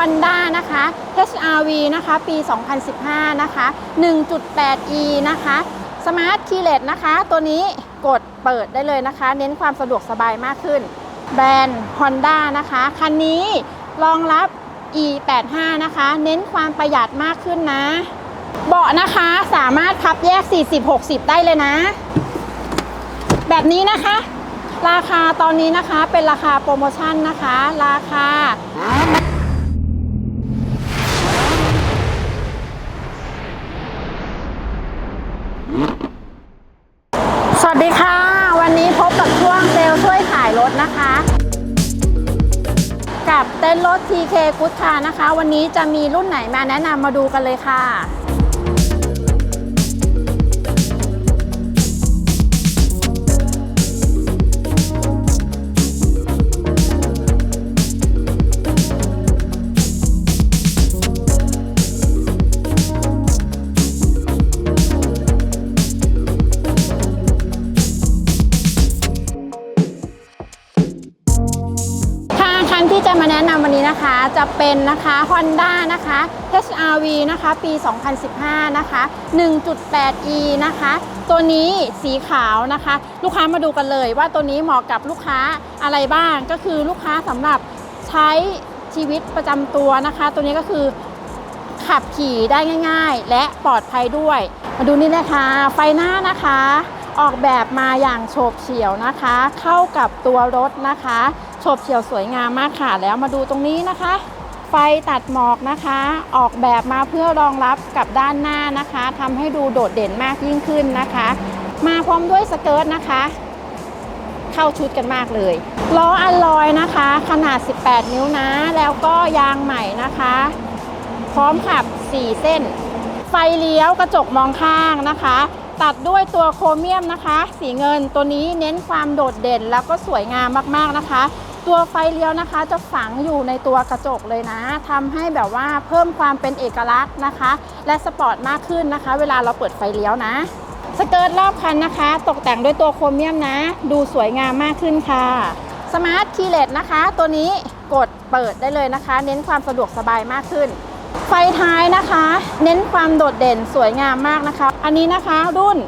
Honda นะคะ HRV นะคะ ปี 2015 นะคะ 1.8e นะคะ Smart Keyless นะคะ ตัวนี้กดเปิดได้เลยนะคะ เน้นความสะดวกสบายมากขึ้น แบรนด์ Honda นะคะ คันนี้รองรับ e85 นะคะ เน้นความประหยัดมากขึ้นนะ เบาะนะคะสามารถพับแยก 40-60 ได้เลยนะ แบบนี้นะคะ ราคาตอนนี้นะคะเป็นราคาโปรโมชั่นนะคะ ราคา กับเต้นรถ TK Good Car นะคะ วันนี้จะมีรุ่นไหนมาแนะนำมาดูกันเลยค่ะ จะเป็นนะคะ Honda นะคะ HRV นะคะปี 2015 นะคะ 1.8e นะคะ ตัวนี้สีขาวนะคะ ลูกค้ามาดูกันเลยว่าตัวนี้เหมาะกับลูกค้าอะไรบ้างก็คือลูกค้าสำหรับใช้ชีวิตประจำตัวนะคะ ตัวนี้ก็คือขับขี่ได้ง่าย ๆ และปลอดภัยด้วย มาดูนี่นะคะ ไฟหน้านะคะ ออกแบบมาอย่างโฉบเฉี่ยวนะคะ เข้ากับตัวรถนะคะ โฉบเฉี่ยวสวยงามมากค่ะแล้วมาดูตรงนี้นะคะ ไฟตัดหมอกนะคะ ออกแบบมาเพื่อรองรับกับด้านหน้านะคะทำให้ดูโดดเด่นมากยิ่งขึ้นนะคะ มาพร้อมด้วยสเกิร์ตนะคะ เข้าชุดกันมากเลยล้ออัลลอยนะคะ ขนาด 18 นิ้วนะ แล้วก็ยางใหม่นะคะ พร้อมขับ 4 เส้น ไฟเลี้ยวกระจกมองข้างนะคะตัดด้วยตัวโครเมียมนะคะ สีเงินตัวนี้เน้นความโดดเด่นแล้วก็สวยงามมากๆนะคะ ตัวไฟเลี้ยวนะคะจะฝังอยู่ในตัวกระจกเลยนะทำให้แบบว่าเพิ่มความเป็นเอกลักษณ์นะคะ และสปอร์ตมากขึ้นนะคะ เวลาเราเปิดไฟเลี้ยวนะ สเกิร์ตรอบคันนะคะ ตกแต่งด้วยตัวโครเมียมนะ ดูสวยงามมากขึ้นค่ะสมาร์ทคีย์เลสนะคะ ตัวนี้กดเปิดได้เลยนะคะ เน้นความสะดวกสบายมากขึ้น ไฟท้ายนะคะ เน้นความโดดเด่นสวยงามมากนะคะ อันนี้นะคะรุ่น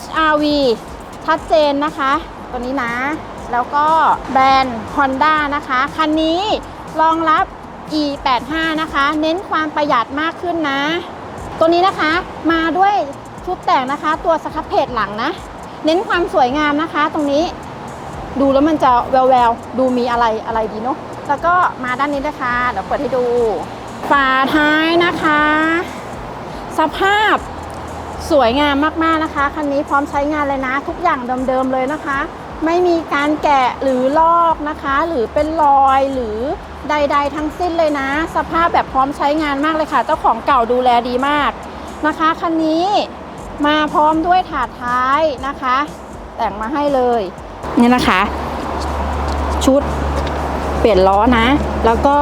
HRV ชัดเจนนะคะ ตัวนี้นะ แล้วก็แบรนด์ Honda นะคะ คันนี้รองรับ E85 นะคะ เน้นความประหยัดมากขึ้นนะ ตัวนี้นะคะมาด้วยชุดแต่งนะคะ ตัวสครับเพจหลังนะ เน้นความสวยงามนะคะ ตรงนี้ดูแล้วมันจะแววๆดูมีอะไรอะไรดีเนาะแล้วก็มาด้านนี้นะคะ เดี๋ยวเปิดให้ดู ฝาท้ายนะคะ สภาพสวยงามมากๆนะคะ คันนี้พร้อมใช้งานเลยนะ ทุกอย่างเดิมๆเลยนะคะ ไม่มีการแกะหรือลอกนะคะ หรือเป็นรอยหรือใด ๆ ทั้งสิ้นเลยนะ สภาพแบบพร้อมใช้งานมากเลยค่ะ เจ้าของเก่าดูแลดีมากนะคะคันนี้มาพร้อมด้วยถาดท้ายนะคะ แต่งมาให้เลยนี่นะคะ ชุดเปลี่ยนล้อนะ แล้วก็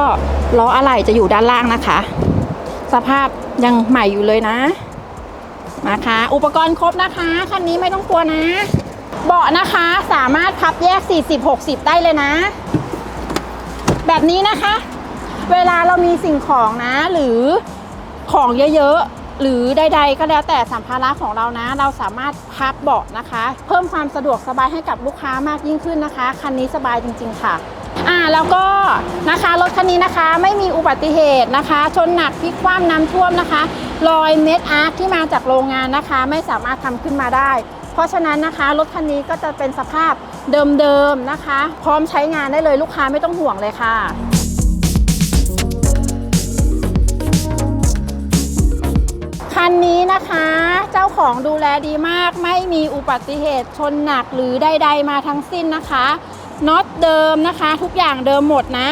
ล้ออะไหล่จะอยู่ด้านล่างนะคะ สภาพยังใหม่อยู่เลยนะมาค่ะอุปกรณ์ครบนะคะคันนี้ไม่ต้องกลัวนะ เบาะนะคะสามารถพับแยก 40-60 ได้เลยนะ แบบนี้นะคะ เวลาเรามีสิ่งของนะ หรือของเยอะๆ หรือใดๆ ก็แล้วแต่สัมภาระของเรานะ เราสามารถพับเบาะนะคะ เพิ่มความสะดวกสบายให้กับลูกค้ามากยิ่งขึ้นนะคะ คันนี้สบายจริง ๆ ค่ะอ่าแล้วก็นะคะรถคันนี้นะคะไม่มีอุบัติเหตุนะคะ ชนหนักพลิกคว่ำน้ำท่วมนะคะรอยเม็ดอาร์ที่มาจากโรงงานนะคะ ไม่สามารถทำขึ้นมาได้ เพราะฉะนั้นนะคะรถคันนี้ก็จะเป็นสภาพเดิมๆนะคะ พร้อมใช้งานได้เลยลูกค้าไม่ต้องห่วงเลยค่ะคันนี้นะคะเจ้าของดูแลดีมาก ไม่มีอุบัติเหตุชนหนักหรือใดๆมาทั้งสิ้นนะคะน็อตเดิมนะคะ ทุกอย่างเดิมหมดนะ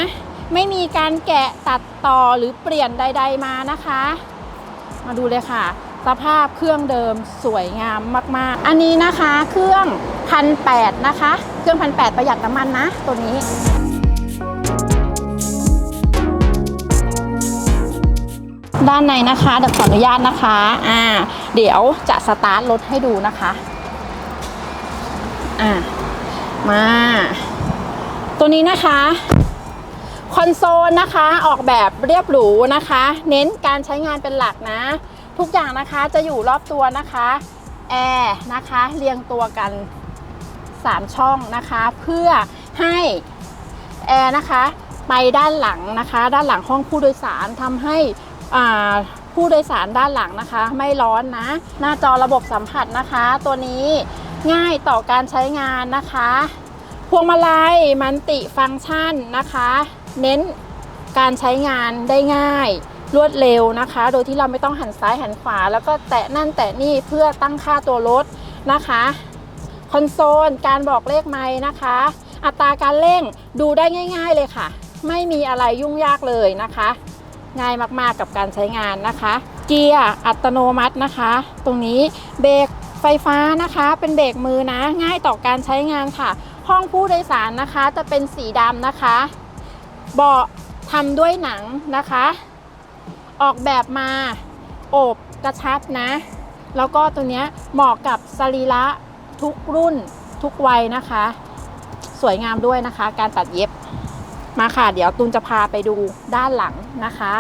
ไม่มีการแกะตัดต่อหรือเปลี่ยนใด ๆมานะคะ มาดูเลยค่ะ สภาพเครื่องเดิมสวยงามมาก ๆ อันนี้นะคะเครื่องพันแนะคะ เครื่องพันแประหยัดน้ำมันนะ ตัวนี้ด้านในนะคะเดี๋ยวขออนุญาตนะคะ อ่า เดี๋ยวจะสตาร์ทรถให้ดูนะคะ อ่า มา ตัวนี้นะคะ คอนโซลนะคะออกแบบเรียบหรูนะคะ เน้นการใช้งานเป็นหลักนะ ทุกอย่างนะคะจะอยู่รอบตัวนะคะแอร์นะคะเรียงตัวกัน 3 ช่องนะคะ เพื่อให้แอร์นะคะไปด้านหลังนะคะ ด้านหลังห้องผู้โดยสารทำให้อ่าผู้โดยสารด้านหลังนะคะ ไม่ร้อนนะ หน้าจอระบบสัมผัสนะคะ ตัวนี้ง่ายต่อการใช้งานนะคะพวงมาลัยมันติฟังก์ชันนะคะ เน้นการใช้งานได้ง่าย รวดเร็วนะคะ โดยที่เราไม่ต้องหันซ้ายหันขวา แล้วก็แตะนั่นแตะนี่เพื่อตั้งค่าตัวรถนะคะคอนโซลการบอกเลขไม้นะคะ อัตราการเร่งดูได้ง่าย ๆเลยค่ะ ไม่มีอะไรยุ่งยากเลยนะคะ ง่ายมากๆกับการใช้งานนะคะ เกียร์อัตโนมัตินะคะ ตรงนี้เบรกไฟฟ้านะคะ เป็นเบรกมือนะ ง่ายต่อการใช้งานค่ะ ห้องผู้โดยสารนะคะจะเป็นสีดำนะคะ เบาะทำด้วยหนังนะคะ ออกแบบมาโอบกระชับนะ แล้วก็ตัวเนี้ยเหมาะกับสรีระทุกรุ่นทุกวัยนะคะ สวยงามด้วยนะคะ การตัดเย็บมาค่ะ เดี๋ยวตูนจะพาไปดูด้านหลังนะคะ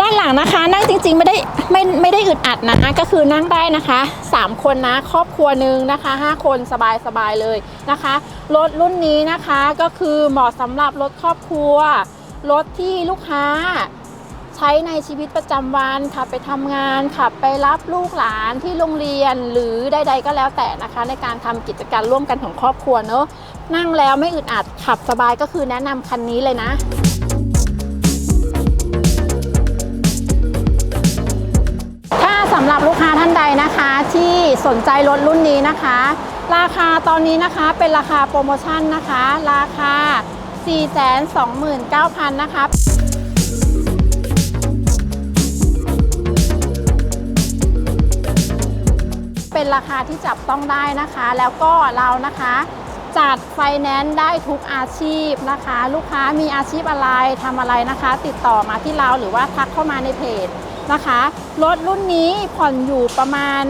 ด้านหลังนะคะ นั่งจริงๆไม่ได้ไม่ไม่ได้อึดอัดนะก็คือนั่งได้นะคะ 3 คนนะครอบครัวหนึ่งนะคะ 5 คนสบายๆเลยนะคะรถรุ่นนี้นะคะก็คือเหมาะสำหรับรถครอบครัวรถที่ลูกค้า ใช้ในชีวิตประจำวันขับไปทำงานขับไปรับลูกหลานที่โรงเรียนหรือใดๆก็แล้วแต่นะคะ ในการทำกิจการร่วมกันของครอบครัวเนอะนั่งแล้วไม่อึดอัดขับสบายก็คือแนะนำคันนี้เลยนะถ้าสำหรับลูกค้าท่านใดนะคะที่สนใจรถรุ่นนี้นะคะ ราคาตอนนี้นะคะเป็นราคาโปรโมชั่นนะคะ ราคา 429,000 นะคะ เป็นราคาที่จับต้องได้นะคะ แล้วก็เรานะคะจัดไฟแนนซ์ได้ทุกอาชีพนะคะ ลูกค้ามีอาชีพอะไรทำอะไรนะคะ ติดต่อมาที่เราหรือว่าทักเข้ามาในเพจนะคะรถรุ่นนี้ผ่อนอยู่ประมาณ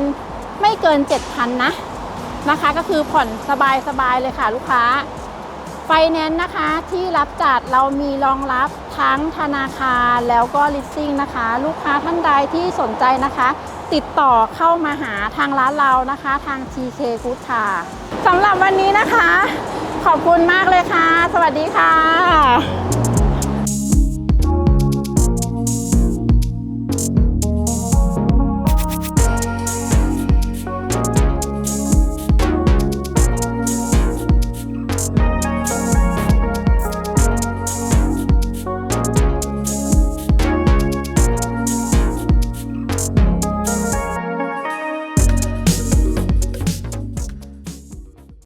ไม่เกิน 7,000นะนะคะ ก็คือผ่อนสบายๆเลยค่ะลูกค้าไฟแนนซ์นะคะที่รับจัดเรามีรองรับทั้งธนาคารแล้วก็ leasing นะคะ ลูกค้าท่านใดที่สนใจนะคะ ติดต่อเข้ามาหาทางร้านเรานะคะ ทาง TK Food ค่ะสำหรับวันนี้นะคะ ขอบคุณมากเลยค่ะ สวัสดีค่ะ